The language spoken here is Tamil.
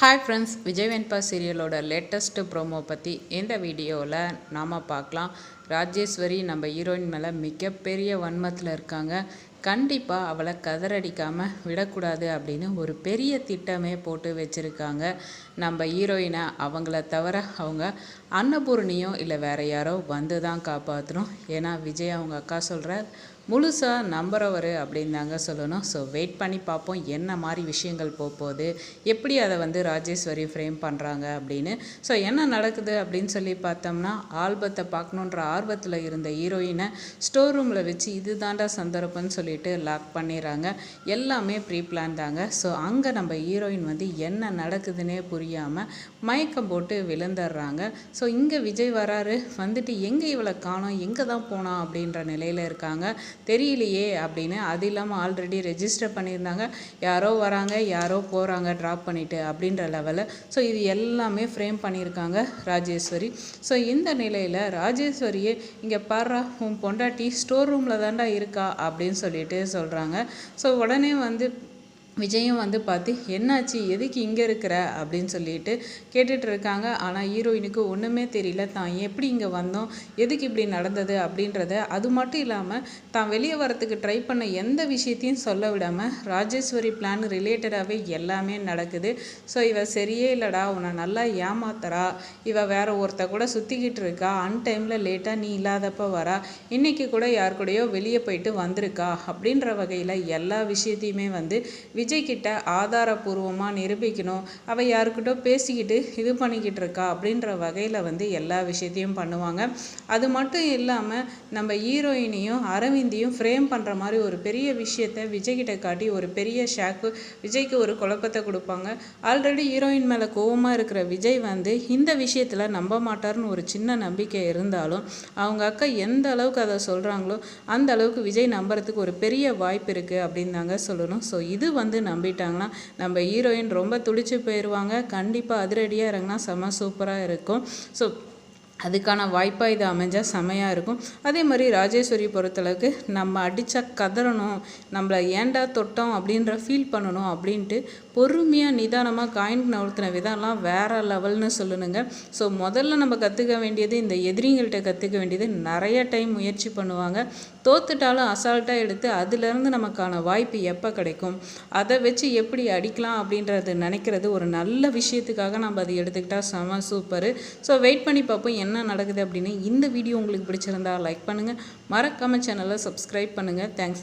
ஹாய் ஃப்ரெண்ட்ஸ் விஜய் வெண்பா சீரியலோட லேட்டஸ்ட்டு ப்ரோமோ பற்றி இந்த வீடியோவில் நாம் பார்க்கலாம். ராஜேஸ்வரி நம்ம ஹீரோயின் மேலே மிகப்பெரிய வன்மத்தில் இருக்காங்க. கண்டிப்பாக அவளை கதறடிக்காமல் விடக்கூடாது அப்படின்னு ஒரு பெரிய திட்டமே போட்டு வச்சுருக்காங்க. நம்ம ஹீரோயினை அவங்கள தவிர அவங்க அன்னபூர்ணியும் இல்லை வேற யாரோ வந்து தான் காப்பாற்றணும் ஏன்னா விஜய் அவங்க அக்கா சொல்கிறார் முழுசாக நம்புறவர் அப்படின்னு தாங்க சொல்லணும். ஸோ வெயிட் பண்ணி பார்ப்போம் என்ன மாதிரி விஷயங்கள் போக போகுது எப்படி அதை வந்து ராஜேஸ்வரி ஃப்ரேம் பண்ணுறாங்க அப்படின்னு. ஸோ என்ன நடக்குது அப்படின்னு சொல்லி பார்த்தோம்னா ஆல்பத்தை பார்க்கணுன்ற ஆர்வத்தில் இருந்த ஹீரோயினை ஸ்டோர் ரூமில் வச்சு இது தாண்டா சந்தர்ப்பம்னு சொல்லிட்டு லாக் பண்ணிடுறாங்க. எல்லாமே ப்ரீ பிளான் தாங்க. ஸோ அங்கே நம்ம ஹீரோயின் வந்து என்ன நடக்குதுன்னே புரியாமல் மயக்கம் போட்டு விழுந்துடுறாங்க. ஸோ இங்கே விஜய் வராரு. வந்துட்டு எங்கே இவளை காணோம்? எங்கே தான் போனான் அப்படின்ற நிலையில் இருக்காங்க. தெரியலையே அப்படின்னு அது இல்லாமல் ஆல்ரெடி ரெஜிஸ்டர் பண்ணியிருந்தாங்க. யாரோ வராங்க யாரோ போகிறாங்க ட்ராப் பண்ணிவிட்டு அப்படின்ற லெவலில் ஸோ இது எல்லாமே ஃப்ரேம் பண்ணியிருக்காங்க ராஜேஸ்வரி. ஸோ இந்த நிலையில் ராஜேஸ்வரியே இங்கே பாடுறா உன் பொண்டாட்டி ஸ்டோர் ரூமில் தாண்டா இருக்கா அப்படின்னு சொல்லி சொல்லிட்டு சொல்கிறாங்க ஸோ உடனே வந்து விஜயும் வந்து பார்த்து என்னாச்சு? எதுக்கு இங்கே இருக்கிற? அப்படின்னு சொல்லிட்டு கேட்டுட்டு இருக்காங்க. ஆனால் ஹீரோயினுக்கு ஒன்றுமே தெரியல. தான் எப்படி இங்கே வந்தோம்? எதுக்கு இப்படி நடந்தது? அப்படின்றத அது மட்டும் இல்லாமல் தான் வெளியே வரத்துக்கு ட்ரை பண்ண எந்த விஷயத்தையும் சொல்ல விடாமல் ராஜேஸ்வரி பிளான் ரிலேட்டடாகவே எல்லாமே நடக்குது. ஸோ இவ சரியே இல்லைடா. உன்னை நல்லா ஏமாத்துறா. இவ வேற ஒருத்த கூட சுற்றிக்கிட்டு இருக்கா. அன் டைமில் லேட்டாக நீ இல்லாதப்போ வரா. இன்றைக்கி கூட யார் கூடயோ வெளியே போயிட்டு வந்திருக்கா. அப்படின்ற வகையில் எல்லா விஷயத்தையுமே வந்து விஜய் விஜய் கிட்ட ஆதாரபூர்வமாக நிரூபிக்கணும். அவள் யாருக்கிட்ட பேசிக்கிட்டு இது பண்ணிக்கிட்டு இருக்கா அப்படின்ற வகையில் வந்து எல்லா விஷயத்தையும் பண்ணுவாங்க. அது மட்டும் இல்லாமல் நம்ம ஹீரோயினையும் அரவிந்தையும் ஃப்ரேம் பண்ணுற மாதிரி ஒரு பெரிய விஷயத்த விஜய் கிட்ட காட்டி ஒரு பெரிய ஷாக்கு விஜய்க்கு ஒரு குழப்பத்தை கொடுப்பாங்க. ஆல்ரெடி ஹீரோயின் மேலே கோவமாக இருக்கிற விஜய் வந்து இந்த விஷயத்தில் நம்ப மாட்டார்னு ஒரு சின்ன நம்பிக்கை இருந்தாலும் அவங்க அக்கா எந்த அளவுக்கு அதை சொல்கிறாங்களோ அந்த அளவுக்கு விஜய் நம்புறதுக்கு ஒரு பெரிய வாய்ப்பு இருக்குது அப்படின்னு தாங்க சொல்லணும். ஸோ இது வந்து நம்பிட்டாங்கன்னா நம்ம ஹீரோயின் ரொம்ப துடிச்சு போயிடுவாங்க கண்டிப்பாக அதிரடியாக இறங்கினா செம்ம சூப்பராக இருக்கும். ஸோ அதுக்கான வாய்ப்பாக இது அமைஞ்சால் செமையாக இருக்கும். அதே மாதிரி ராஜேஸ்வரி பொறுத்தளவுக்கு நம்ம அடித்தா கதறணும் நம்மளை ஏண்டா தொட்டோம் அப்படின்ற ஃபீல் பண்ணணும் அப்படின்ட்டு பொறுமையாக நிதானமாக காயின் நவுத்தின விதம்லாம் வேறு லெவல்னு சொல்லணுங்க ஸோ முதல்ல நம்ம கற்றுக்க வேண்டியது இந்த எதிரிங்கள்கிட்ட கற்றுக்க வேண்டியது நிறைய டைம் முயற்சி பண்ணுவாங்க. தோத்துட்டாலும் அசால்ட்டாக எடுத்து அதுலேருந்து நமக்கான வாய்ப்பு எப்போ கிடைக்கும்? அதை வச்சு எப்படி அடிக்கலாம் அப்படின்றது நினைக்கிறது ஒரு நல்ல விஷயத்துக்காக நம்ம அதை எடுத்துக்கிட்டால் செம சூப்பர் ஸோ வெயிட் பண்ணி பார்ப்போம் என்ன நடக்குது அப்படின்னு இந்த வீடியோ உங்களுக்கு பிடிச்சிருந்தா லைக் பண்ணுங்கள் மறக்காமல் சேனலை சப்ஸ்கிரைப் பண்ணுங்கள் தேங்க்ஸ்